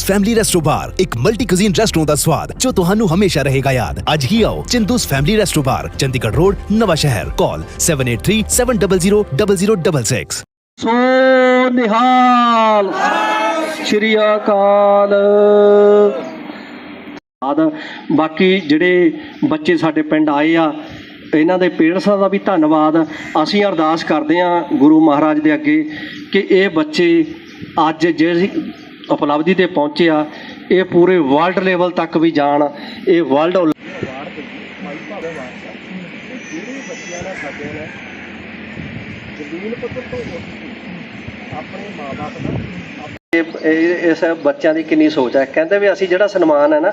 Chindus family resto ਬਾਰ ਇੱਕ multi cuisine restaurant ਦਾ ਸਵਾਦ ਜੋ ਤੁਹਾਨੂੰ ਹਮੇਸ਼ਾ ਰਹੇਗਾ ਯਾਦ। ਅੱਜ ਹੀ ਆਓ Chindu's family resto bar Chandigarh road, Nawan Shahr. Call 7837000066 ਸੋ ਨਿਹਾਲ। ਸ਼੍ਰੀ ਅਕਾਲ। ਆਦ। ਬਾਕੀ ਜਿਹੜੇ ਬੱਚੇ ਸਾਡੇ ਪਿੰਡ ਆਏ ਆ, ਇਹਨਾਂ ਦੇ ਪੇਰੈਂਟਸਾਂ ਦਾ ਵੀ ਧੰਨਵਾਦ। ਅਸੀਂ ਅਰਦਾਸ ਕਰਦੇ ਹਾਂ ਗੁਰੂ ਮਹਾਰਾਜ ਦੇ ਅੱਗੇ ਕਿ ਇਹ ਬੱਚੇ ਅੱਜ ਜਿਹੜੀ ਉਪਲਬਧੀ ਤੇ ਪਹੁੰਚਿਆ, ਇਹ ਪੂਰੇ ਵਰਲਡ ਲੈਵਲ ਤੱਕ ਵੀ ਜਾਣ, ਇਹ ਵਰਲਡ ਇਹ- ਇਹ- ਇਸ ਬੱਚਿਆਂ ਦੀ ਕਿੰਨੀ ਸੋਚ ਹੈ। ਕਹਿੰਦੇ ਵੀ ਅਸੀਂ ਜਿਹੜਾ ਸਨਮਾਨ ਹੈ ਨਾ,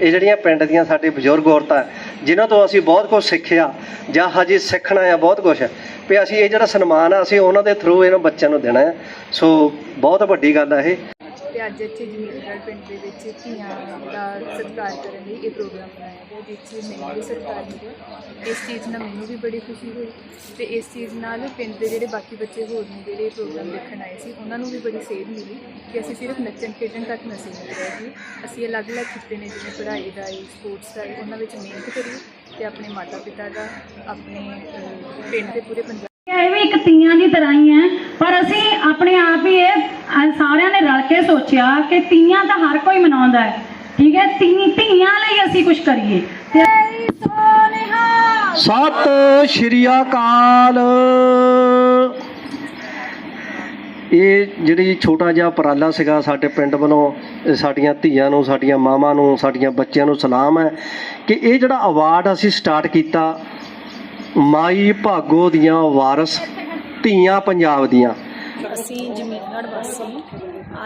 ਇਹ ਜਿਹੜੀਆਂ ਪਿੰਡ ਦੀਆਂ ਸਾਡੇ ਬਜ਼ੁਰਗ ਔਰਤਾਂ, ਜਿਨ੍ਹਾਂ ਤੋਂ ਅਸੀਂ ਬਹੁਤ ਕੁਝ ਸਿੱਖਿਆ, ਜਾਂ ਹਜੇ ਸਿੱਖਣਾ ਆ ਬਹੁਤ ਕੁਝ ਵੀ ਅਸੀਂ ਇਹ ਜਿਹੜਾ ਸਨਮਾਨ ਆ, ਅਸੀਂ ਉਹਨਾਂ ਦੇ ਥਰੂ ਇਹਨਾਂ ਬੱਚਿਆਂ ਨੂੰ ਦੇਣਾ ਹੈ। ਸੋ ਬਹੁਤ ਵੱਡੀ ਗੱਲ ਹੈ ਇਹ। ਤੇ ਅੱਜ ਇੱਥੇ ਜਮੀਲਗੜ੍ਹ ਪਿੰਡ ਦੇ ਵਿੱਚ ਧੀਆਂ ਦਾ ਸਤਿਕਾਰ ਕਰਨ ਲਈ ਇਹ ਪ੍ਰੋਗਰਾਮ ਬਣਾਇਆ ਗਿਆ ਜਿਸ 'ਚ ਮੈਨੂੰ ਵੀ ਸਤਿਕਾਰ ਮਿਲਿਆ। ਇਸ ਚੀਜ਼ ਨਾਲ ਮੈਨੂੰ ਵੀ ਬੜੀ ਖੁਸ਼ੀ ਹੋਈ ਤੇ ਇਸ ਚੀਜ਼ ਨਾਲ ਪਿੰਡ ਦੇ ਜਿਹੜੇ ਬਾਕੀ ਬੱਚੇ ਹੋਰ ਨੇ ਜਿਹੜੇ ਪ੍ਰੋਗਰਾਮ ਦੇਖਣ ਆਏ ਸੀ, ਉਹਨਾਂ ਨੂੰ ਵੀ ਬੜੀ ਸੇਧ ਮਿਲੀ ਕਿ ਅਸੀਂ ਸਿਰਫ ਨੱਚਣ ਖੇਡਣ ਤੱਕ ਨਹੀਂ ਸੀਮਿਤ ਰਹਿ ਅਸੀਂ ਅਲੱਗ-ਅਲੱਗ ਖਿੱਤੇ ਨੇ ਜਿਵੇਂ ਪੜ੍ਹਾਈ ਦਾ, ਸਪੋਰਟਸ ਦਾ, ਉਹਨਾਂ ਵਿੱਚ ਮਿਹਨਤ ਕਰੀਏ ਤੇ ਆਪਣੇ ਮਾਤਾ ਪਿਤਾ ਦਾ, ਆਪਣੇ ਪਿੰਡ ਦੇ ਪੂਰੇ ਪੰਜਾਬ ਇਹ ਵੀ ਇੱਕ ਤੀਆਂ ਦੀ ਤਰ੍ਹਾਂ ਹੀ ਹੈ, ਪਰ ਅਸੀਂ ਆਪਣੇ ਆਪ ਹੀ ਇਹ ਸਾਰਿਆਂ ਨੇ ਰਲ ਕੇ ਸੋਚਿਆ ਕਿ ਤੀਆਂ ਤਾਂ ਹਰ ਕੋਈ ਮਨਾਉਂਦਾ ਹੈ, ਠੀਕ ਹੈ? ਤੀ ਧੀਆਂ ਲਈ ਅਸੀਂ ਕੁਝ ਕਰੀਏ। ਸਤਿ ਸ਼੍ਰੀ ਅਕਾਲ। ਇਹ ਜਿਹੜੀ ਛੋਟਾ ਜਿਹਾ ਉਪਰਾਲਾ ਸੀਗਾ ਸਾਡੇ ਪਿੰਡ ਵੱਲੋਂ ਸਾਡੀਆਂ ਧੀਆਂ ਨੂੰ, ਸਾਡੀਆਂ ਮਾਵਾਂ ਨੂੰ, ਸਾਡੀਆਂ ਬੱਚਿਆਂ ਨੂੰ ਸਲਾਮ ਹੈ ਕਿ ਇਹ ਜਿਹੜਾ ਅਵਾਰਡ ਅਸੀਂ ਸਟਾਰਟ ਕੀਤਾ, ਮਾਈ ਭਾਗੋ ਦੀਆਂ ਵਾਰਸ, ਧੀਆਂ ਪੰਜਾਬ ਦੀਆਂ। ਅਸੀਂ ਜਮੀਲਗੜ੍ਹ ਵਾਸੀ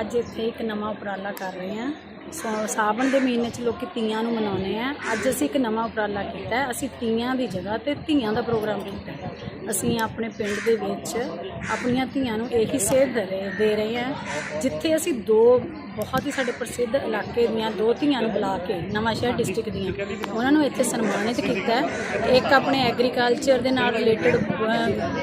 ਅੱਜ ਇੱਥੇ ਇੱਕ ਨਵਾਂ ਉਪਰਾਲਾ ਕਰ ਰਹੇ ਹਾਂ। ਸੋ- ਸਾਵਣ ਦੇ ਮਹੀਨੇ 'ਚ ਲੋਕੀ ਤੀਆਂ ਨੂੰ ਮਨਾਉਂਦੇ ਆ। ਅੱਜ ਅਸੀਂ ਇੱਕ ਨਵਾਂ ਉਪਰਾਲਾ ਕੀਤਾ ਅਸੀਂ ਤੀਆਂ ਦੀ ਜਗ੍ਹਾ ਤੇ ਧੀਆਂ ਦਾ ਪ੍ਰੋਗਰਾਮ ਕੀਤਾ ਅਸੀਂ ਆਪਣੇ ਪਿੰਡ ਦੇ ਵਿੱਚ ਆਪਣੀਆਂ ਧੀਆਂ ਨੂੰ ਇਹੀ ਸੇਧ ਦੇ ਰਹੇ ਦੇ ਰਹੇ ਹਾਂ, ਜਿੱਥੇ ਅਸੀਂ ਦੋ ਬਹੁਤ ਹੀ ਸਾਡੇ ਪ੍ਰਸਿੱਧ ਇਲਾਕੇ ਦੀਆਂ ਦੋ ਧੀਆਂ ਨੂੰ ਬੁਲਾ ਕੇ ਨਵਾਂ ਸ਼ਹਿਰ ਡਿਸਟ੍ਰਿਕਟ ਦੀਆਂ ਉਹਨਾਂ ਨੂੰ ਇੱਥੇ ਸਨਮਾਨਿਤ ਕੀਤਾ ਇੱਕ ਆਪਣੇ ਐਗਰੀਕਲਚਰ ਦੇ ਨਾਲ ਰਿਲੇਟਡ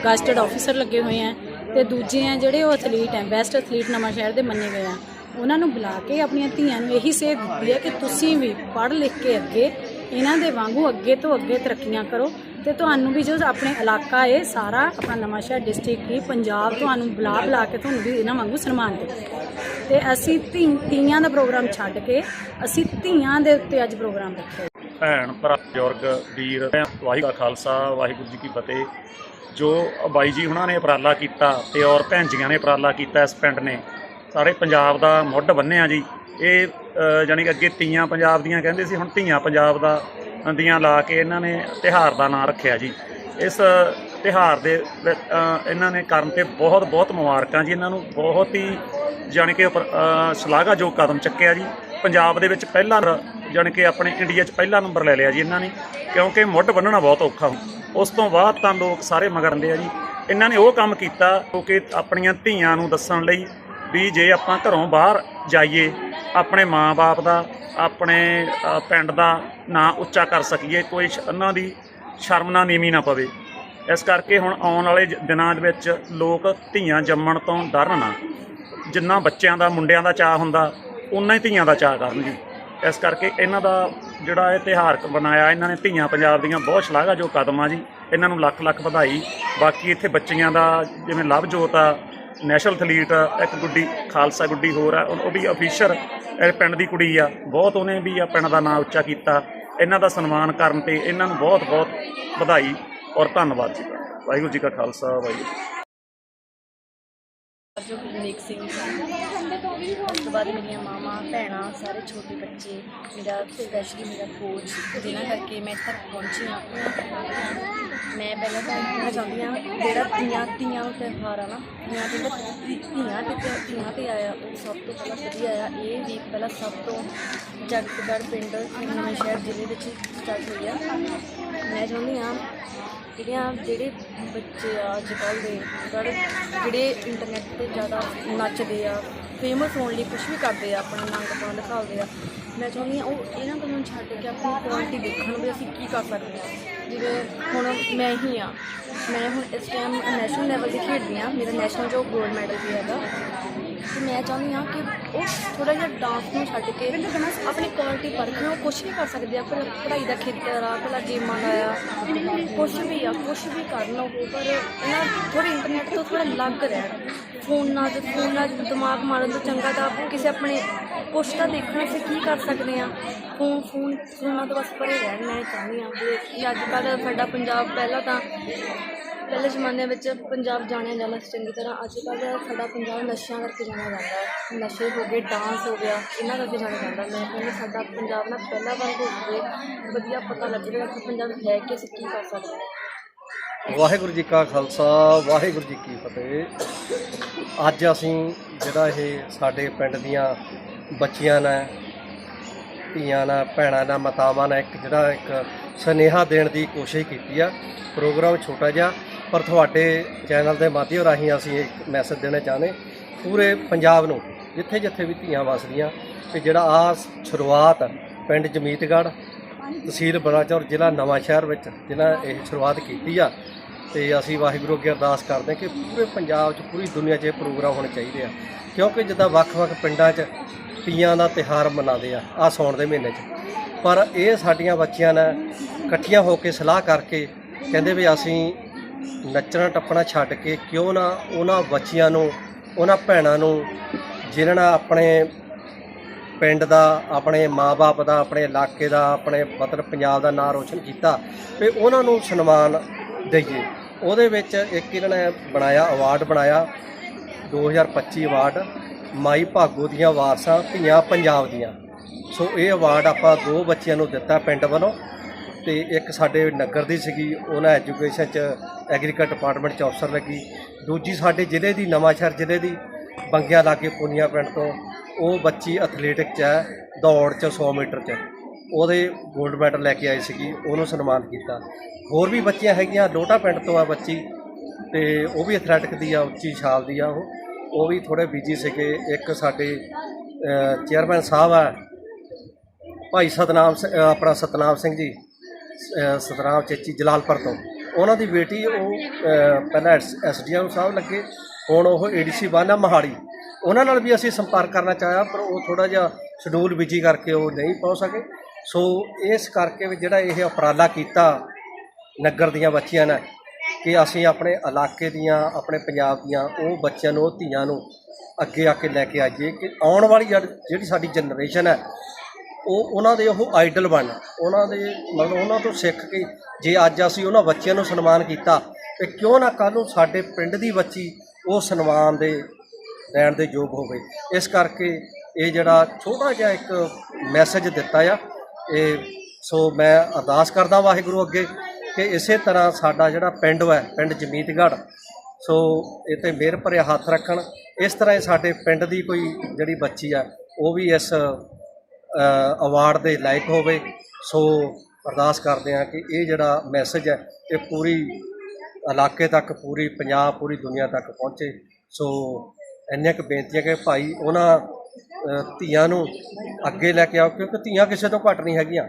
ਗਸਟਡ ਆਫੀਸਰ ਲੱਗੇ ਹੋਏ ਆ। ਤੇ ਦੂਜੇ ਆ ਜਿਹੜੇ ਉਹ ਐਥਲੀਟ ਹੈ ਬੈਸਟ ਐਥਲੀਟ ਨਵਾਂ ਸ਼ਹਿਰ ਦੇ ਮੰਨੇ ਗਏ ਆ, ਉਹਨਾਂ ਨੂੰ ਬੁਲਾ ਕੇ ਆਪਣੀਆਂ ਧੀਆਂ ਨੂੰ ਇਹੀ ਸੇਧ ਦਿੱਤੀ ਹੈ ਕਿ ਤੁਸੀਂ ਵੀ ਪੜ੍ਹ ਲਿਖ ਕੇ ਅੱਗੇ, ਇਹਨਾਂ ਦੇ ਵਾਂਗੂ ਅੱਗੇ ਤੋਂ ਅੱਗੇ ਤਰੱਕੀਆਂ ਕਰੋ ਤੇ ਤੁਹਾਨੂੰ ਵੀ ਜੋ ਆਪਣੇ ਇਲਾਕਾ ਹੈ, ਸਾਰਾ ਆਪਣਾ ਨਵਾਂ ਸ਼ਹਿਰ ਡਿਸਟ੍ਰਿਕਟ ਹੀ, ਪੰਜਾਬ ਤੁਹਾਨੂੰ ਬੁਲਾ ਬੁਲਾ ਕੇ ਤੁਹਾਨੂੰ ਵੀ ਇਹਨਾਂ ਵਾਂਗੂ ਸਨਮਾਨ ਦੇ ਤੇ ਅਸੀਂ ਧੀ- ਤੀਆਂ ਦਾ ਪ੍ਰੋਗਰਾਮ ਛੱਡ ਕੇ, ਅਸੀਂ ਧੀਆਂ ਦੇ ਉੱਤੇ ਅੱਜ ਪ੍ਰੋਗਰਾਮ ਰੱਖਿਆ। ਭੈਣ, ਭਰਾ, ਬਜ਼ੁਰਗ, ਵੀਰ, ਵਾਹਿਗੁਰੂ ਦਾ ਖਾਲਸਾ, ਵਾਹਿਗੁਰੂ ਜੀ ਕੀ ਫਤਿਹ। ਜੋ ਬਾਈ ਜੀ ਉਹਨਾਂ ਨੇ ਉਪਰਾਲਾ ਕੀਤਾ ਤੇ ਔਰ ਭੈਣ ਜੀਆਂ ਨੇ ਉਪਰਾਲਾ ਕੀਤਾ ਇਸ ਪਿੰਡ ਨੇ ਸਾਰੇ ਪੰਜਾਬ ਦਾ ਮੁੱਢ ਬੰਨਿਆ ਜੀ। ਇਹ ਅ, ਜਾਣੀ ਕਿ ਅੱਗੇ ਤੀਆਂ ਪੰਜਾਬ ਦੀਆਂ ਕਹਿੰਦੇ ਸੀ ਹੁਣ ਧੀਆਂ ਪੰਜਾਬ ਦਾ ਦੀਆਂ ਲਾ ਕੇ ਇਹਨਾਂ ਨੇ ਤਿਹਾਰ ਦਾ ਨਾਂ ਰੱਖਿਆ ਜੀ। ਇਸ ਤਿਹਾਰ ਦੇ ਇਹਨਾਂ ਨੇ ਕਰਨ ਤੇ ਬਹੁਤ ਬਹੁਤ ਮੁਬਾਰਕਾਂ ਜੀ। ਇਹਨਾਂ ਨੂੰ ਬਹੁਤ ਹੀ ਜਾਣੀ ਕਿ ਉਪਰ- ਸ਼ਲਾਘਾਯੋਗ ਕਦਮ ਚੱਕਿਆ ਜੀ। ਪੰਜਾਬ ਦੇ ਵਿੱਚ ਪਹਿਲਾ ਨੰਬਰ ਜਾਣੀ ਕਿ ਆਪਣੇ ਇੰਡੀਆ 'ਚ ਪਹਿਲਾ ਨੰਬਰ ਲੈ ਲਿਆ ਜੀ ਇਹਨਾਂ ਨੇ ਕਿਉਂਕਿ ਮੁੱਢ ਬੰਨਣਾ ਬਹੁਤ ਔਖਾ ਹੁੰਦਾ। ਉਸ ਤੋਂ ਬਾਅਦ ਤਾਂ ਲੋਕ ਸਾਰੇ ਮਗਰ ਆਉਂਦੇ ਆ ਜੀ। ਇਹਨਾਂ ਨੇ ਉਹ ਕੰਮ ਕੀਤਾ ਕਿਉਂਕਿ ਆਪਣੀਆਂ ਧੀਆਂ ਨੂੰ ਦੱਸਣ ਲਈ ਵੀ ਜੇ ਆਪਾਂ ਘਰੋਂ ਬਾਹਰ ਜਾਈਏ, ਆਪਣੇ ਮਾਂ-ਬਾਪ ਦਾ, ਆਪਣੇ ਪਿੰਡ ਦਾ ਨਾਂ ਉੱਚਾ ਕਰ ਸਕੀਏ, ਕੋਈ ਸ਼- ਉਹਨਾਂ ਦੀ ਸ਼ਰਮ ਨਾ ਨੀਵੀਂ ਨਾ ਪਵੇ। ਇਸ ਕਰਕੇ ਹੁਣ ਆਉਣ ਵਾਲੇ ਦਿਨਾਂ ਦੇ ਵਿੱਚ ਲੋਕ ਧੀਆਂ ਜੰਮਣ ਤੋਂ ਡਰਨ ਨਾ। ਜਿੰਨਾ ਬੱਚਿਆਂ ਦਾ, ਮੁੰਡਿਆਂ ਦਾ ਚਾਹ ਹੁੰਦਾ ਉਨਾ ਹੀ ਧੀਆਂ ਦਾ ਚਾਹ ਕਰਨ ਜੀ। ਇਸ ਕਰਕੇ ਇਹਨਾਂ ਦਾ ਜਿਹੜਾ ਇਹ ਤਿਉਹਾਰ ਬਣਾਇਆ ਇਹਨਾਂ ਨੇ ਧੀਆਂ ਪੰਜਾਬ ਦੀਆਂ ਬਹੁਤ ਸ਼ਲਾਘਾ ਜੋ ਕਦਮ ਆ ਜੀ। ਇਹਨਾਂ ਨੂੰ ਲੱਖ ਲੱਖ ਵਧਾਈ। ਬਾਕੀ ਇੱਥੇ ਬੱਚੀਆਂ ਦਾ ਜਿਵੇਂ ਲਵਜੋਤ ਆ ਨੈਸ਼ਨਲ ਐਥਲੀਟ ਆ, ਇੱਕ ਗੁੱਡੀ ਖਾਲਸਾ ਗੁੱਡੀ ਹੋਰ ਆ ਉਹ ਵੀ ਅਫੀਸ਼ਰ ਪਿੰਡ ਦੀ ਕੁੜੀ ਆ। ਬਹੁਤ ਉਹਨੇ ਵੀ ਆ ਪਿੰਡ ਦਾ ਨਾਂ ਉੱਚਾ ਕੀਤਾ। ਇਹਨਾਂ ਦਾ ਸਨਮਾਨ ਕਰਨ ਤੇ ਇਹਨਾਂ ਨੂੰ ਬਹੁਤ ਬਹੁਤ ਵਧਾਈ ਔਰ ਧੰਨਵਾਦ ਜੀ। ਵਾਹਿਗੁਰੂ ਜੀ ਕਾ ਖਾਲਸਾ ਵਾਹਿਗੁਰੂ ਜੋ ਗੁਰਮੀਤ ਸਿੰਘ ਉਸ ਤੋਂ ਬਾਅਦ ਮੇਰੀਆਂ ਮਾਵਾਂ, ਭੈਣਾਂ, ਸਾਰੇ ਛੋਟੇ ਬੱਚੇ, ਮੇਰਾ ਸਪੈਸ਼ਲੀ ਮੇਰਾ ਕੋਚ ਜਿਨ੍ਹਾਂ ਕਰਕੇ ਮੈਂ ਇੱਥੇ ਤੱਕ ਪਹੁੰਚੀ ਹਾਂ। ਮੈਂ ਪਹਿਲਾਂ ਤਾਂ ਕਹਿਣਾ ਚਾਹੁੰਦੀ ਹਾਂ, ਜਿਹੜਾ ਧੀਆਂ ਧੀਆਂ ਦਾ ਤਿਉਹਾਰ ਆ ਨਾ, ਤੀਆਂ ਦੇ ਧੀਆਂ ਤੇ ਧੀਆਂ ਤੇ ਆਇਆ, ਉਹ ਸਭ ਤੋਂ ਪਹਿਲਾਂ ਵਧੀਆ ਆ ਇਹ ਵੀ ਪਹਿਲਾਂ ਸਭ ਤੋਂ ਜਗਤਗੜ੍ਹ ਪਿੰਡ ਨਵੇਂ ਸ਼ਹਿਰ ਜ਼ਿਲ੍ਹੇ ਵਿੱਚ ਸਟਾਰਟ ਹੋਈ ਆ। ਮੈਂ ਚਾਹੁੰਦੀ ਹਾਂ ਜਿਹੜੀਆਂ, ਜਿਹੜੇ ਬੱਚੇ ਆ ਅੱਜ ਕੱਲ੍ਹ ਦੇ, ਜਿਹੜੇ ਜਿਹੜੇ ਇੰਟਰਨੈਟ ਤੇ ਜ਼ਿਆਦਾ ਨੱਚਦੇ ਆ ਫੇਮਸ ਹੋਣ ਲਈ ਕੁਝ ਵੀ ਕਰਦੇ ਆ ਆਪਣਾ ਨੰਗ ਪਾਉਣ ਦਿਖਾਉਂਦੇ ਆ, ਮੈਂ ਚਾਹੁੰਦੀ ਹਾਂ ਉਹ ਇਹਨਾਂ ਗੱਲਾਂ ਨੂੰ ਛੱਡ ਕੇ ਆਪਣੀ ਕੁਆਲਿਟੀ ਦੇਖਣ ਵੀ ਅਸੀਂ ਕੀ ਕਰ ਸਕਦੇ ਹਾਂ। ਜਿਵੇਂ ਹੁਣ ਮੈਂ ਹੀ ਆ ਮੈਂ ਹੁਣ ਇਸ ਟਾਈਮ ਨੈਸ਼ਨਲ ਲੈਵਲ ਤੇ ਖੇਡਦੀ ਹਾਂ, ਮੇਰਾ ਨੈਸ਼ਨਲ ਜੋ ਗੋਲਡ ਮੈਡਲ ਵੀ ਹੈਗਾ ਤੇ ਮੈਂ ਚਾਹੁੰਦੀ ਹਾਂ ਕਿ ਉਹ ਥੋੜਾ ਜਿਹਾ ਡਾਂਸ ਨੂੰ ਛੱਡ ਕੇ ਆਪਣੀ ਕੁਆਲਿਟੀ ਪਰਖਣ, ਉਹ ਕੁਝ ਵੀ ਕਰ ਸਕਦੇ ਆ, ਪਰ ਪੜ੍ਹਾਈ ਦਾ ਖੇਤਰ ਆ, ਭਲਾ ਗੇਮਾਂ ਦਾ ਆ ਕੁਝ ਵੀ ਆ ਕੁਝ ਵੀ ਕਰਨ ਉਹ, ਪਰ ਇਹਨਾਂ ਥੋੜੀ ਇੰਟਰਨੈਟ ਤੋਂ ਥੋੜਾ ਅਲੱਗ ਰਹਿਣ ਫੋਨਾਂ 'ਚ ਫੋਨ ਨਾਲ ਦਿਮਾਗ ਮਾਰਨ ਤੋਂ ਚੰਗਾ ਤਾਂ ਕਿਸੇ ਆਪਣੇ ਕੁਛ ਤਾਂ ਦੇਖਣਾ ਅਸੀਂ ਕੀ ਕਰ ਸਕਦੇ ਆ। ਫੋਨ ਫੋਨ ਫੋਨਾਂ ਤੋਂ ਬਸ ਪਰੇ ਰਹਿਣ, ਮੈਂ ਚਾਹੁੰਦੀ ਹਾਂ ਵੀ ਅੱਜ ਕੱਲ੍ਹ ਸਾਡਾ ਪੰਜਾਬ ਪਹਿਲਾਂ ਤਾਂ ਪਹਿਲੇ ਜ਼ਮਾਨੇ ਵਿੱਚ ਪੰਜਾਬ ਜਾਣਿਆ ਜਾਂਦਾ ਸੀ ਚੰਗੀ ਤਰ੍ਹਾਂ, ਅੱਜ ਕੱਲ੍ਹ ਸਾਡਾ ਪੰਜਾਬ ਨਸ਼ਿਆਂ ਕਰਕੇ ਜਾਣਿਆ ਜਾਂਦਾ ਹੈ। ਨਸ਼ੇ ਹੋ ਗਏ, ਡਾਂਸ ਹੋ ਗਿਆ, ਇਹਨਾਂ ਕਰਕੇ ਜਾਣਿਆ ਜਾਂਦਾ ਮੈਂ ਕਹਿੰਦੀ ਸਾਡਾ ਪੰਜਾਬ ਨਾ ਪਹਿਲਾਂ ਵਾਂਗ ਹੋ ਵਧੀਆ ਪਤਾ ਲੱਗ ਰਿਹਾ ਕਿ ਪੰਜਾਬ ਹੈ ਕਿ ਅਸੀਂ ਕੀ ਕਰ ਸਕਦੇ ਹਾਂ। ਵਾਹਿਗੁਰੂ ਜੀ ਕਾ ਖਾਲਸਾ, ਵਾਹਿਗੁਰੂ ਜੀ ਕੀ ਫਤਿਹ। ਅੱਜ ਅਸੀਂ ਜਿਹੜਾ ਇਹ ਸਾਡੇ ਪਿੰਡ ਦੀਆਂ ਬੱਚੀਆਂ ਨੇ, ਧੀਆਂ ਨਾਲ ਭੈਣਾਂ ਨਾਲ ਮਾਤਾਵਾਂ ਨਾਲ ਇੱਕ ਜਿਹੜਾ ਇੱਕ ਸੁਨੇਹਾ ਦੇਣ ਦੀ ਕੋਸ਼ਿਸ਼ ਕੀਤੀ ਆ। ਪ੍ਰੋਗਰਾਮ ਛੋਟਾ ਜਿਹਾ ਪਰ ਤੁਹਾਡੇ ਚੈਨਲ ਦੇ ਮਾਧਿਅਮ ਰਾਹੀਂ ਅਸੀਂ ਇੱਕ ਮੈਸੇਜ ਦੇਣਾ ਚਾਹੁੰਦੇ ਪੂਰੇ ਪੰਜਾਬ ਨੂੰ, ਜਿੱਥੇ ਜਿੱਥੇ ਵੀ ਧੀਆਂ ਵਸਦੀਆਂ ਕਿ ਜਿਹੜਾ ਆ ਸ਼ੁਰੂਆਤ ਪਿੰਡ ਜਮੀਤਗੜ੍ਹ, ਤਹਿਸੀਲ ਬਲਾਚੌਰ, ਜ਼ਿਲ੍ਹਾ ਨਵਾਂ ਸ਼ਹਿਰ ਵਿੱਚ ਜਿਹਨਾਂ ਇਹ ਸ਼ੁਰੂਆਤ ਕੀਤੀ ਆ, ਤੇ ਅਸੀਂ ਵਾਹਿਗੁਰੂ ਅੱਗੇ ਅਰਦਾਸ ਕਰਦੇ ਹਾਂ ਕਿ ਪੂਰੇ ਪੰਜਾਬ 'ਚ, ਪੂਰੀ ਦੁਨੀਆ 'ਚ ਇਹ ਪ੍ਰੋਗਰਾਮ ਹੋਣੇ ਚਾਹੀਦੇ ਆ। ਕਿਉਂਕਿ ਜਿੱਦਾਂ ਵੱਖ-ਵੱਖ ਪਿੰਡਾਂ 'ਚ ਤੀਆਂ ਦਾ ਤਿਹਾਰ ਮਨਾਉਂਦੇ ਆ ਆ ਸੌਣ ਦੇ ਮਹੀਨੇ 'ਚ। ਪਰ ਇਹ ਸਾਡੀਆਂ ਬੱਚੀਆਂ ਨੇ ਇਕੱਠੀਆਂ ਹੋ ਕੇ ਸਲਾਹ ਕਰਕੇ ਕਹਿੰਦੇ ਵੀ ਅਸੀਂ ਨੱਚਣਾ ਟੱਪਣਾ ਛੱਡ ਕੇ ਕਿਉਂ ਨਾ ਉਹਨਾਂ ਬੱਚਿਆਂ ਨੂੰ, ਉਹਨਾਂ ਭੈਣਾਂ ਨੂੰ, ਜਿਨ੍ਹਾਂ ਨਾਲ ਆਪਣੇ ਪਿੰਡ ਦਾ, ਆਪਣੇ ਮਾਪੇ ਦਾ, ਆਪਣੇ ਇਲਾਕੇ ਦਾ, ਆਪਣੇ ਮਤਲਬ ਪੰਜਾਬ ਦਾ ਨਾਂ ਰੋਸ਼ਨ ਕੀਤਾ ਤੇ ਉਹਨਾਂ ਨੂੰ ਸਨਮਾਨ ਦਈਏ। ਉਹਦੇ ਵਿੱਚ ਇੱਕ ਇਹਨਾਂ ਨੇ ਬਣਾਇਆ ਅਵਾਰਡ ਬਣਾਇਆ 2025 ਅਵਾਰਡ ਮਾਈ ਭਾਗੋ ਦੀਆਂ ਵਾਰਸਾਂ, ਧੀਆਂ ਪੰਜਾਬ ਦੀਆਂ। ਸੋ ਇਹ ਅਵਾਰਡ ਆਪਾਂ ਦੋ ਬੱਚਿਆਂ ਨੂੰ ਦਿੱਤਾ ਪਿੰਡ ਵੱਲੋਂ। ਤੇ ਇੱਕ ਸਾਡੇ ਨਗਰ ਦੀ ਸੀਗੀ, ਉਹਨਾਂ ਐਜੂਕੇਸ਼ਨ ਚ ਐਗਰੀਕਲਚਰ ਡਿਪਾਰਟਮੈਂਟ ਚ ਅਫਸਰ ਲੱਗੀ। ਦੂਜੀ ਸਾਡੇ ਜ਼ਿਲ੍ਹੇ ਦੀ ਨਵਾਂਸ਼ਹਿਰ ਜ਼ਿਲ੍ਹੇ ਦੀ, ਬੰਗਿਆ ਲਾਗੇ ਪੁਨੀਆ ਪਿੰਡ ਤੋਂ। ਉਹ ਬੱਚੀ ਐਥਲੈਟਿਕ ਚ ਹੈ, ਦੌੜ ਚ 100 ਮੀਟਰ ਚ। ਉਹਦੇ 골ਡ ਮੈਡਲ ਲੈ ਕੇ ਆਈ ਸੀਗੀ, ਉਹਨੂੰ ਸਨਮਾਨ ਕੀਤਾ। ਹੋਰ ਵੀ ਬੱਚੀਆਂ ਹੈਗੀਆਂ ਲੋਟਾ ਪਿੰਡ ਤੋਂ ਆ ਬੱਚੀ, ਤੇ ਉਹ ਵੀ ਐਥਲੈਟਿਕ ਦੀ ਆ, ਉੱਚੀ ਛਾਲ ਦੀ ਆ ਉਹ। ਉਹ ਵੀ ਥੋੜੇ ਬਿਜ਼ੀ ਸੀਗੇ। ਇੱਕ ਸਾਡੇ ਚੇਅਰਮੈਨ ਸਾਹਿਬ ਆ, ਭਾਈ ਸਤਨਾਮ ਆਪਣਾ ਸਤਨਾਮ ਸਿੰਘ ਜੀ। ਸਤਨਾਮ ਚੇਚੀ ਜਲਾਲਪੁਰ ਤੋਂ। ਉਹਨਾਂ ਦੀ ਬੇਟੀ ਉਹ ਅ, ਪਹਿਲਾਂ ਐਸਡੀਐਮ ਸਾਹਿਬ ਲੱਗੇ ਹੁਣ ਉਹ ਏਡੀਸੀ ਬਾਨਾ ਮਹਾੜੀ ਉਹਨਾਂ ਨਾਲ ਵੀ ਅਸੀਂ ਸੰਪਰਕ ਕਰਨਾ ਚਾਹਿਆ ਪਰ ਉਹ ਥੋੜਾ ਜਿਹਾ ਸ਼ਡਿਊਲ ਬਿਜ਼ੀ ਕਰਕੇ ਉਹ ਨਹੀਂ ਪਹੁੰਚ ਸਕੇ। ਸੋ ਇਸ ਕਰਕੇ ਵੀ ਜਿਹੜਾ ਇਹ ਉਪਰਾਲਾ ਕੀਤਾ ਨਗਰ ਦੀਆਂ ਬੱਚੀਆਂ ਨੇ ਕਿ ਅਸੀਂ ਆਪਣੇ ਇਲਾਕੇ ਦੀਆਂ ਆਪਣੇ ਪੰਜਾਬ ਦੀਆਂ ਉਹ ਬੱਚਿਆਂ ਨੂੰ ਉਹ ਧੀਆਂ ਨੂੰ ਅੱਗੇ ਆ ਕੇ ਲੈ ਕੇ ਆਈਏ ਕਿ ਆਉਣ ਵਾਲੀ ਜੜ- ਜਿਹੜੀ ਸਾਡੀ ਜਨਰੇਸ਼ਨ ਹੈ ਉਹ ਉਹਨਾਂ ਦੇ ਉਹ ਆਈਡਲ ਬਣ। ਉਹਨਾਂ ਦੇ ਮਤਲਬ ਉਹਨਾਂ ਤੋਂ ਸਿੱਖ ਕੇ ਜੇ ਅੱਜ ਅਸੀਂ ਉਹਨਾਂ ਬੱਚਿਆਂ ਨੂੰ ਸਨਮਾਨ ਕੀਤਾ, ਤੇ ਕਿਉਂ ਨਾ ਕੱਲ੍ਹ ਨੂੰ ਸਾਡੇ ਪਿੰਡ ਦੀ ਬੱਚੀ ਉਹ ਸਨਮਾਨ ਦੇ ਲੈਣ ਦੇ ਯੋਗ ਹੋਵੇ। ਇਸ ਕਰਕੇ ਇਹ ਜਿਹੜਾ ਛੋਟਾ ਜਿਹਾ ਇੱਕ ਮੈਸੇਜ ਦਿੱਤਾ ਆ, ਇਹ ਸੋ ਮੈਂ ਅਰਦਾਸ ਕਰਦਾ ਵਾਹਿਗੁਰੂ ਅੱਗੇ ਕਿ ਇਸੇ ਤਰ੍ਹਾਂ ਸਾਡਾ ਜਿਹੜਾ ਪਿੰਡ ਹੈ ਪਿੰਡ ਜਮੀਤਗੜ੍ਹ, ਸੋ ਇਹ ਤੇ ਮਿਹਰ ਭਰਿਆ ਹੱਥ ਰੱਖਣ। ਇਸ ਤਰ੍ਹਾਂ ਹੀ ਸਾਡੇ ਪਿੰਡ ਦੀ ਕੋਈ ਜਿਹੜੀ ਬੱਚੀ ਆ, ਉਹ ਵੀ ਇਸ ਅਵਾਰਡ ਦੇ ਲਾਇਕ ਹੋਵੇ, ਸੋ ਅਰਦਾਸ ਕਰਦੇ ਹਾਂ ਕਿ ਇਹ ਜਿਹੜਾ ਮੈਸੇਜ ਹੈ, ਇਹ ਪੂਰੀ ਇਲਾਕੇ ਤੱਕ, ਪੂਰੀ ਪੰਜਾਬ, ਪੂਰੀ ਦੁਨੀਆ ਤੱਕ ਪਹੁੰਚੇ। ਸੋ ਇੰਨੀਆਂ ਕੁ ਬੇਨਤੀਆਂ ਕਿ ਭਾਈ ਉਹਨਾਂ ਧੀਆਂ ਨੂੰ ਅੱਗੇ ਲੈ ਕੇ ਆਓ, ਕਿਉਂਕਿ ਧੀਆਂ ਕਿਸੇ ਤੋਂ ਘੱਟ ਨਹੀਂ ਹੈਗੀਆਂ।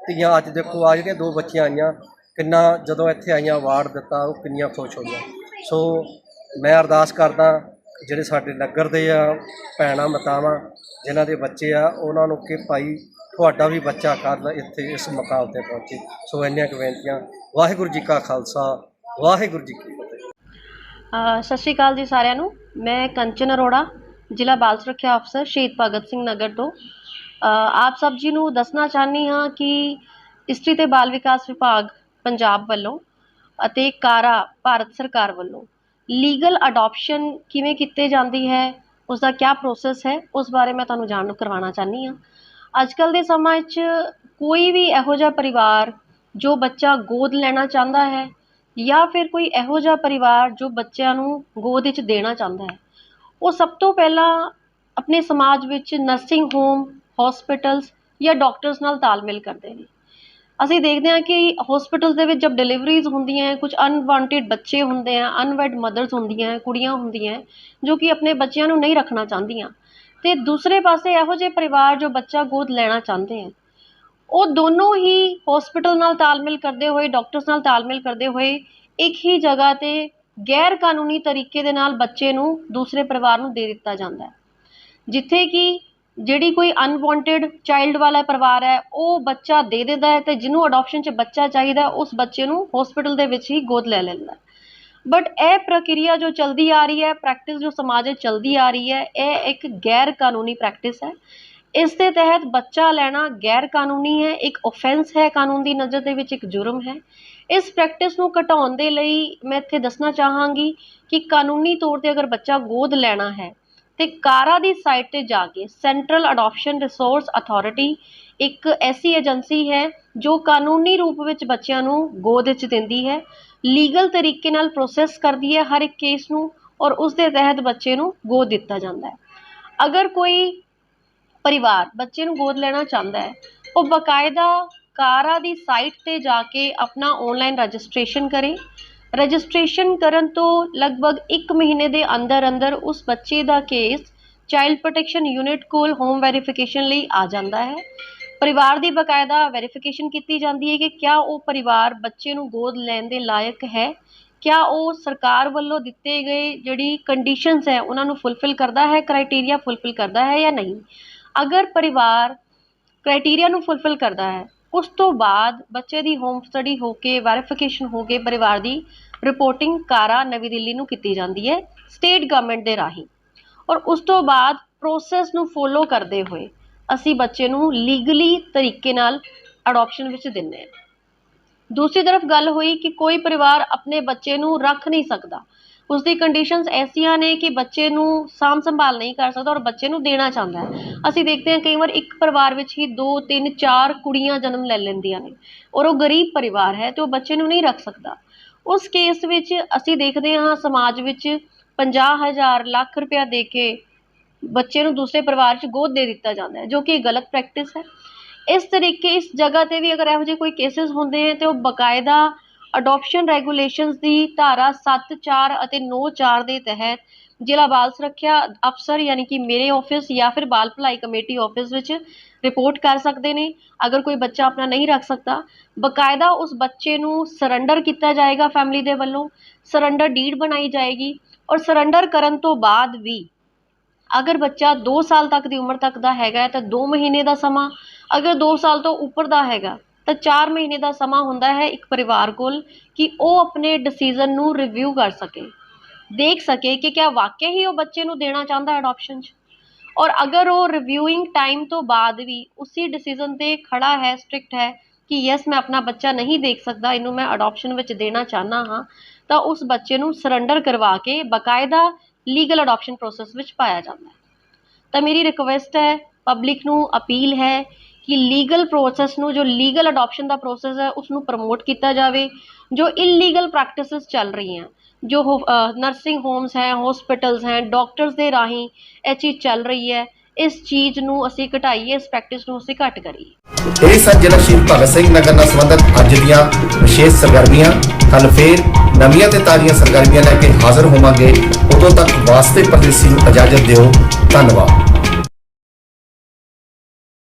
ਧੀਆਂ ਅੱਜ ਦੇਖੋ, ਆ ਜਿਹੜੀਆਂ ਦੋ ਬੱਚੀਆਂ ਆਈਆਂ, ਕਿੰਨਾ ਜਦੋਂ ਇੱਥੇ ਆਈਆਂ ਅਵਾਰਡ ਦਿੱਤਾ, ਉਹ ਕਿੰਨੀਆਂ ਖੁਸ਼ ਹੋਈਆਂ। ਸੋ ਮੈਂ ਅਰਦਾਸ ਕਰਦਾ ਜਿਹੜੇ ਸਾਡੇ ਨਗਰ ਦੇ ਆ, ਭੈਣਾਂ, ਮਾਤਾਵਾਂ, ਜਿਨ੍ਹਾਂ ਦੇ ਬੱਚੇ ਆ, ਉਹਨਾਂ ਨੂੰ ਕਿ ਭਾਈ ਤੁਹਾਡਾ ਵੀ ਬੱਚਾ ਕੱਲ੍ਹ ਇੱਥੇ ਇਸ ਮੁਕਾਮ ਤੇ ਪਹੁੰਚੇ। ਸੋ ਇੰਨੀਆਂ ਕੁ ਬੇਨਤੀਆਂ। ਵਾਹਿਗੁਰੂ ਜੀ ਕਾ ਖਾਲਸਾ, ਵਾਹਿਗੁਰੂ ਜੀ ਕੀ ਫਤਿਹ। ਸਤਿ ਸ਼੍ਰੀ ਅਕਾਲ ਜੀ ਸਾਰਿਆਂ ਨੂੰ। ਮੈਂ ਕੰਚਨ ਅਰੋੜਾ, ਜ਼ਿਲ੍ਹਾ ਬਾਲ ਸੁਰੱਖਿਆ ਅਫਸਰ ਸ਼ਹੀਦ ਭਗਤ ਸਿੰਘ ਨਗਰ ਤੋਂ। ਆਪ ਸਭ ਜੀ ਨੂੰ ਦੱਸਣਾ ਚਾਹੁੰਦੀ ਹਾਂ ਕਿ ਇਸਤਰੀ ਤੇ ਬਾਲ ਵਿਕਾਸ ਵਿਭਾਗ ਪੰਜਾਬ ਵੱਲੋਂ ਅਤੇ ਕਾਰਾ ਭਾਰਤ ਸਰਕਾਰ ਵੱਲੋਂ ਲੀਗਲ ਅਡੋਪਸ਼ਨ ਕਿਵੇਂ ਕੀਤੇ ਜਾਂਦੀ ਹੈ, ਉਸਦਾ ਕਿਆ ਪ੍ਰੋਸੈਸ ਹੈ, ਉਸ ਬਾਰੇ ਮੈਂ ਤੁਹਾਨੂੰ ਜਾਣੂ ਕਰਵਾਉਣਾ ਚਾਹੁੰਦੀ ਹਾਂ। ਅੱਜ ਕੱਲ੍ਹ ਦੇ ਸਮਾਂ 'ਚ ਕੋਈ ਵੀ ਇਹੋ ਜਿਹਾ ਪਰਿਵਾਰ ਜੋ ਬੱਚਾ ਗੋਦ ਲੈਣਾ ਚਾਹੁੰਦਾ ਹੈ ਜਾਂ ਫਿਰ ਕੋਈ ਇਹੋ ਜਿਹਾ ਪਰਿਵਾਰ ਜੋ ਬੱਚਿਆਂ ਨੂੰ ਗੋਦ ਵਿੱਚ ਦੇਣਾ ਚਾਹੁੰਦਾ ਹੈ, ਉਹ ਸਭ ਤੋਂ ਪਹਿਲਾਂ ਆਪਣੇ ਸਮਾਜ ਵਿੱਚ ਨਰਸਿੰਗ ਹੋਮ ਹੋਸਪਿਟਲਸ ਜਾਂ ਡਾਕਟਰਸ ਨਾਲ ਤਾਲਮੇਲ ਕਰਦੇ ਨੇ। ਅਸੀਂ ਦੇਖਦੇ ਹਾਂ ਕਿ ਹਸਪੀਟਲਸ ਦੇ ਵਿੱਚ ਜਬ ਡਿਲੀਵਰੀਜ਼ ਹੁੰਦੀਆਂ ਹੈ ਕੁਝ ਅਨਵਾਂਟਿਡ ਬੱਚੇ ਹੁੰਦੇ ਹੈ ਅਨਵੈਡ ਮਦਰਸ ਹੁੰਦੀਆਂ ਕੁੜੀਆਂ ਹੁੰਦੀਆਂ ਜੋ ਕਿ ਆਪਣੇ ਬੱਚਿਆਂ ਨੂੰ ਨਹੀਂ ਰੱਖਣਾ ਚਾਹੁੰਦੀਆਂ। ਅਤੇ ਦੂਸਰੇ ਪਾਸੇ ਇਹੋ ਜਿਹੇ ਪਰਿਵਾਰ ਜੋ ਬੱਚਾ ਗੋਦ ਲੈਣਾ ਚਾਹੁੰਦੇ ਹੈ, ਉਹ ਦੋਨੋਂ ਹੀ ਹੋਸਪਿਟਲ ਨਾਲ ਤਾਲਮੇਲ ਕਰਦੇ ਹੋਏ ਡਾਕਟਰਸ ਨਾਲ ਤਾਲਮੇਲ ਕਰਦੇ ਹੋਏ ਇੱਕ ਹੀ ਜਗ੍ਹਾ ਤੇ ਗੈਰ ਕਾਨੂੰਨੀ ਤਰੀਕੇ ਦੇ ਨਾਲ ਬੱਚੇ ਨੂੰ ਦੂਸਰੇ ਪਰਿਵਾਰ ਨੂੰ ਦੇ ਦਿੱਤਾ ਜਾਂਦਾ ਜਿੱਥੇ ਕਿ ਜਿਹੜੀ ਕੋਈ ਅਨਵਾਂਟਿਡ ਚਾਈਲਡ ਵਾਲਾ ਪਰਿਵਾਰ ਹੈ, ਉਹ ਬੱਚਾ ਦੇ ਦਿੰਦਾ ਹੈ ਅਤੇ ਜਿਹਨੂੰ ਅਡੋਪਸ਼ਨ 'ਚ ਬੱਚਾ ਚਾਹੀਦਾ ਉਸ ਬੱਚੇ ਨੂੰ ਹੋਸਪਿਟਲ ਦੇ ਵਿੱਚ ਹੀ ਗੋਦ ਲੈ ਲੈਂਦਾ ਬਟ ਇਹ ਪ੍ਰਕਿਰਿਆ ਜੋ ਚੱਲਦੀ ਆ ਰਹੀ ਹੈ ਪ੍ਰੈਕਟਿਸ ਜੋ ਸਮਾਜ ਵਿੱਚ ਚਲਦੀ ਆ ਰਹੀ ਹੈ, ਇਹ ਇੱਕ ਗੈਰ ਕਾਨੂੰਨੀ ਪ੍ਰੈਕਟਿਸ ਹੈ। ਇਸ ਦੇ ਤਹਿਤ ਬੱਚਾ ਲੈਣਾ ਗੈਰ ਕਾਨੂੰਨੀ ਹੈ, ਇੱਕ ਆਫੈਂਸ ਹੈ, ਕਾਨੂੰਨ ਦੀ ਨਜ਼ਰ ਦੇ ਵਿੱਚ ਇੱਕ ਜੁਰਮ ਹੈ। ਇਸ ਪ੍ਰੈਕਟਿਸ ਨੂੰ ਘਟਾਉਣ ਦੇ ਲਈ ਮੈਂ ਇੱਥੇ ਦੱਸਣਾ ਚਾਹਾਂਗੀ ਕਿ ਕਾਨੂੰਨੀ ਤੌਰ ਤੇ ਅਗਰ ਬੱਚਾ ਗੋਦ ਲੈਣਾ ਹੈ ਤੇ ਕਾਰਾ ਦੀ ਸਾਈਟ ਤੇ ਜਾ ਕੇ ਸੈਂਟਰਲ ਅਡਾਪਸ਼ਨ ਰਿਸੋਰਸ ਅਥਾਰਟੀ ਇੱਕ ਐਸੀ ਏਜੰਸੀ ਹੈ ਜੋ ਕਾਨੂੰਨੀ ਰੂਪ ਵਿੱਚ ਬੱਚਿਆਂ ਨੂੰ ਗੋਦ ਵਿੱਚ ਦਿੰਦੀ ਹੈ ਲੀਗਲ ਤਰੀਕੇ ਨਾਲ ਪ੍ਰੋਸੈਸ ਕਰਦੀ ਹੈ ਹਰ ਇੱਕ ਕੇਸ ਨੂੰ ਔਰ ਉਸ ਦੇ ਤਹਿਤ ਬੱਚੇ ਨੂੰ ਗੋਦ ਦਿੱਤਾ ਜਾਂਦਾ ਹੈ। ਅਗਰ ਕੋਈ ਪਰਿਵਾਰ ਬੱਚੇ ਨੂੰ ਗੋਦ ਲੈਣਾ ਚਾਹੁੰਦਾ ਹੈ, ਉਹ ਬਕਾਇਦਾ ਕਾਰਾ ਦੀ ਸਾਈਟ ਤੇ ਜਾ ਕੇ ਆਪਣਾ ਆਨਲਾਈਨ ਰਜਿਸਟ੍ਰੇਸ਼ਨ ਕਰੇ ਰਜਿਸਟ੍ਰੇਸ਼ਨ ਕਰਨ ਤੋਂ ਲਗਭਗ 1 ਮਹੀਨੇ ਦੇ ਅੰਦਰ ਅੰਦਰ ਉਸ ਬੱਚੇ ਦਾ ਕੇਸ ਚਾਈਲਡ ਪ੍ਰੋਟੈਕਸ਼ਨ ਯੂਨਿਟ ਕੋਲ ਹੋਮ ਵੈਰੀਫਿਕੇਸ਼ਨ ਲਈ ਆ ਜਾਂਦਾ ਹੈ। ਪਰਿਵਾਰ ਦੀ ਬਕਾਇਦਾ ਵੈਰੀਫਿਕੇਸ਼ਨ ਕੀਤੀ ਜਾਂਦੀ ਹੈ ਕਿ ਕਿਆ ਉਹ ਪਰਿਵਾਰ ਬੱਚੇ ਨੂੰ ਗੋਦ ਲੈਣ ਦੇ ਲਾਇਕ ਹੈ? ਕਿਆ ਉਹ ਸਰਕਾਰ ਵੱਲੋਂ ਦਿੱਤੇ ਗਏ ਜਿਹੜੀ ਕੰਡੀਸ਼ਨਸ ਹੈ, ਉਹਨਾਂ ਨੂੰ ਫੁੱਲਫਿਲ ਕਰਦਾ ਹੈ ਕ੍ਰਾਈਟੇਰੀਆ ਫੁੱਲਫਿਲ ਕਰਦਾ ਹੈ ਜਾਂ ਨਹੀਂ? ਅਗਰ ਪਰਿਵਾਰ ਕ੍ਰਾਈਟੇਰੀਆ ਨੂੰ ਫੁੱਲਫਿਲ ਕਰਦਾ ਹੈ ਉਸ ਤੋਂ ਬਾਅਦ ਬੱਚੇ ਦੀ ਹੋਮ ਸਟੱਡੀ ਹੋ ਕੇ ਵੈਰੀਫਿਕੇਸ਼ਨ ਹੋ ਕੇ ਪਰਿਵਾਰ ਦੀ ਰਿਪੋਰਟਿੰਗ ਕਾਰਾ ਨਵੀਂ ਦਿੱਲੀ ਨੂੰ ਕੀਤੀ ਜਾਂਦੀ ਹੈ ਸਟੇਟ ਗਵਰਨਮੈਂਟ ਦੇ ਰਾਹੀਂ। ਔਰ ਉਸ ਤੋਂ ਬਾਅਦ ਪ੍ਰੋਸੈਸ ਨੂੰ ਫੋਲੋ ਕਰਦੇ ਹੋਏ ਅਸੀਂ ਬੱਚੇ ਨੂੰ ਲੀਗਲੀ ਤਰੀਕੇ ਨਾਲ ਅਡਾਪਸ਼ਨ ਵਿੱਚ ਦਿੰਦੇ ਹਾਂ। ਦੂਸਰੀ ਤਰਫ ਗੱਲ ਹੋਈ ਕਿ ਕੋਈ ਪਰਿਵਾਰ ਆਪਣੇ ਬੱਚੇ ਨੂੰ ਰੱਖ ਨਹੀਂ ਸਕਦਾ। ਉਸ ਦੀ ਕੰਡੀਸ਼ਨਸ ਐਸੀਆਂ ਨੇ ਕਿ ਬੱਚੇ ਨੂੰ ਸਾਂਭ ਸੰਭਾਲ ਨਹੀਂ ਕਰ ਸਕਦਾ ਔਰ ਬੱਚੇ ਨੂੰ ਦੇਣਾ ਚਾਹੁੰਦਾ ਹੈ। ਅਸੀਂ ਦੇਖਦੇ ਹਾਂ ਕਈ ਵਾਰ ਇੱਕ ਪਰਿਵਾਰ ਵਿੱਚ ਹੀ ਦੋ, ਤਿੰਨ, ਚਾਰ ਕੁੜੀਆਂ ਜਨਮ ਲੈ ਲੈਂਦੀਆਂ ਨੇ ਔਰ ਉਹ ਗਰੀਬ ਪਰਿਵਾਰ ਹੈ ਅਤੇ ਉਹ ਬੱਚੇ ਨੂੰ ਨਹੀਂ ਰੱਖ ਸਕਦਾ। ਉਸ ਕੇਸ ਵਿੱਚ ਅਸੀਂ ਦੇਖਦੇ ਹਾਂ ਸਮਾਜ ਵਿੱਚ ਪੰਜਾਹ ਹਜ਼ਾਰ, ਲੱਖ ਰੁਪਇਆ ਦੇ ਕੇ ਬੱਚੇ ਨੂੰ ਦੂਸਰੇ ਪਰਿਵਾਰ 'ਚ ਗੋਦ ਦੇ ਦਿੱਤਾ ਜਾਂਦਾ ਹੈ, ਜੋ ਕਿ ਗਲਤ ਪ੍ਰੈਕਟਿਸ ਹੈ। ਇਸ ਤਰੀਕੇ ਇਸ ਜਗ੍ਹਾ ਤੇ ਵੀ ਅਗਰ ਇਹੋ ਜਿਹੇ ਕੋਈ ਕੇਸਿਸ ਹੁੰਦੇ ਹੈ ਤੇ ਉਹ ਬਕਾਇਦਾ ਅਡਾਪਸ਼ਨ ਰੈਗੂਲੇਸ਼ਨਸ ਦੀ ਧਾਰਾ 7 4 ਅਤੇ 9 4 ਦੇ ਤਹਿਤ ਜ਼ਿਲ੍ਹਾ ਬਾਲ ਸੁਰੱਖਿਆ ਅਫਸਰ ਯਾਨੀ ਕਿ ਮੇਰੇ ਆਫਿਸ ਜਾਂ ਫਿਰ ਬਾਲ ਭਲਾਈ ਕਮੇਟੀ ਆਫਿਸ ਵਿੱਚ ਰਿਪੋਰਟ ਕਰ ਸਕਦੇ ਨੇ। ਅਗਰ ਕੋਈ ਬੱਚਾ ਆਪਣਾ ਨਹੀਂ ਰੱਖ ਸਕਦਾ, ਬਕਾਇਦਾ ਉਸ ਬੱਚੇ ਨੂੰ ਸਰੈਂਡਰ ਕੀਤਾ ਜਾਏਗਾ ਫੈਮਿਲੀ ਦੇ ਵੱਲੋਂ। ਸਰੈਂਡਰ ਡੀਡ ਬਣਾਈ ਜਾਏਗੀ ਔਰ ਸਰੈਂਡਰ ਕਰਨ ਤੋਂ ਬਾਅਦ ਵੀ ਅਗਰ ਬੱਚਾ 2 ਸਾਲ ਤੱਕ ਦੀ ਉਮਰ ਤੱਕ ਦਾ ਹੈਗਾ ਤਾਂ 2 ਮਹੀਨੇ ਦਾ ਸਮਾਂ, ਅਗਰ 2 ਸਾਲ ਤੋਂ ਉੱਪਰ ਦਾ ਹੈਗਾ ਤਾਂ 4 ਮਹੀਨੇ ਦਾ ਸਮਾਂ ਹੁੰਦਾ ਹੈ ਇੱਕ ਪਰਿਵਾਰ ਕੋਲ ਕਿ ਉਹ ਆਪਣੇ ਡਿਸੀਜਨ ਨੂੰ ਰਿਵਿਊ ਕਰ ਸਕੇ। ਦੇਖ ਸਕੇ ਕਿ ਕਿਆ ਵਾਕਿਆ ਹੀ ਉਹ ਬੱਚੇ ਨੂੰ ਦੇਣਾ ਚਾਹੁੰਦਾ ਹੈ 'ਚ। ਔਰ ਅਗਰ ਉਹ ਰਿਵਿਊਇੰਗ ਟਾਈਮ ਤੋਂ ਬਾਅਦ ਵੀ ਉਸੇ ਡਿਸੀਜਨ ਤੇ ਖੜਾ ਹੈ ਸਟ੍ਰਿਕਟ ਹੈ ਕਿ ਯੈਸ ਮੈਂ ਆਪਣਾ ਬੱਚਾ ਨਹੀਂ ਦੇਖ ਸਕਦਾ, ਇਹਨੂੰ ਮੈਂ ਅਡਾਪਸ਼ਨ ਵਿੱਚ ਦੇਣਾ ਚਾਹਨਾ ਹਾਂ, ਤਾਂ ਉਸ ਬੱਚੇ ਨੂੰ ਸਰੈਂਡਰ ਕਰਵਾ ਕੇ ਬਕਾਇਦਾ ਲੀਗਲ ਅਡਾਪਸ਼ਨ ਪ੍ਰੋਸੈਸ ਵਿੱਚ ਪਾਇਆ ਜਾਂਦਾ ਹੈ। ਤਾਂ ਮੇਰੀ ਰਿਕੁਐਸਟ ਹੈ ਪਬਲਿਕ ਨੂੰ ਅਪੀਲ ਹੈ ਕਿ ਲੀਗਲ ਪ੍ਰੋਸੈਸ ਨੂੰ, ਜੋ ਲੀਗਲ ਅਡਾਪਸ਼ਨ ਦਾ ਪ੍ਰੋਸੈਸ ਹੈ ਉਸ ਨੂੰ ਪ੍ਰਮੋਟ ਕੀਤਾ ਜਾਵੇ, ਜੋ ਇਲੀਗਲ ਪ੍ਰੈਕਟਿਸਿਸ ਚੱਲ ਰਹੀਆਂ, ਜੋ ਨਰਸਿੰਗ ਹੋਮਸ ਹੈ ਹਸਪੀਟਲਸ ਹੈ ਡਾਕਟਰਸ ਦੇ ਰਾਹੀਂ ਇਹ ਚੀਜ਼ ਚੱਲ ਰਹੀ ਹੈ, ਇਸ ਚੀਜ਼ ਨੂੰ ਅਸੀਂ ਘਟਾਈਏ, ਇਸ ਪ੍ਰੈਕਟਿਸ ਨੂੰ ਅਸੀਂ ਘੱਟ ਕਰੀਏ। ਇਹ ਸਨ ਜ਼ਿਲ੍ਹਾ ਸ਼ਹੀਦ ਭਗਤ ਸਿੰਘ ਨਗਰ ਨਾਲ ਸੰਬੰਧਿਤ ਅੱਜ ਦੀਆਂ ਵਿਸ਼ੇਸ਼ ਸਰਗਰਮੀਆਂ। ਕੱਲ ਫੇਰ ਨਵੀਆਂ ਤੇ ਤਾਜ਼ੀਆਂ ਸਰਗਰਮੀਆਂ ਲੈ ਕੇ ਹਾਜ਼ਰ ਹੋਵਾਂਗੇ। ਉਦੋਂ ਤੱਕ ਵਾਸਤੇ ਪਰਦੇਸੀ ਨੂੰ ਇਜਾਜ਼ਤ ਦਿਓ। ਧੰਨਵਾਦ।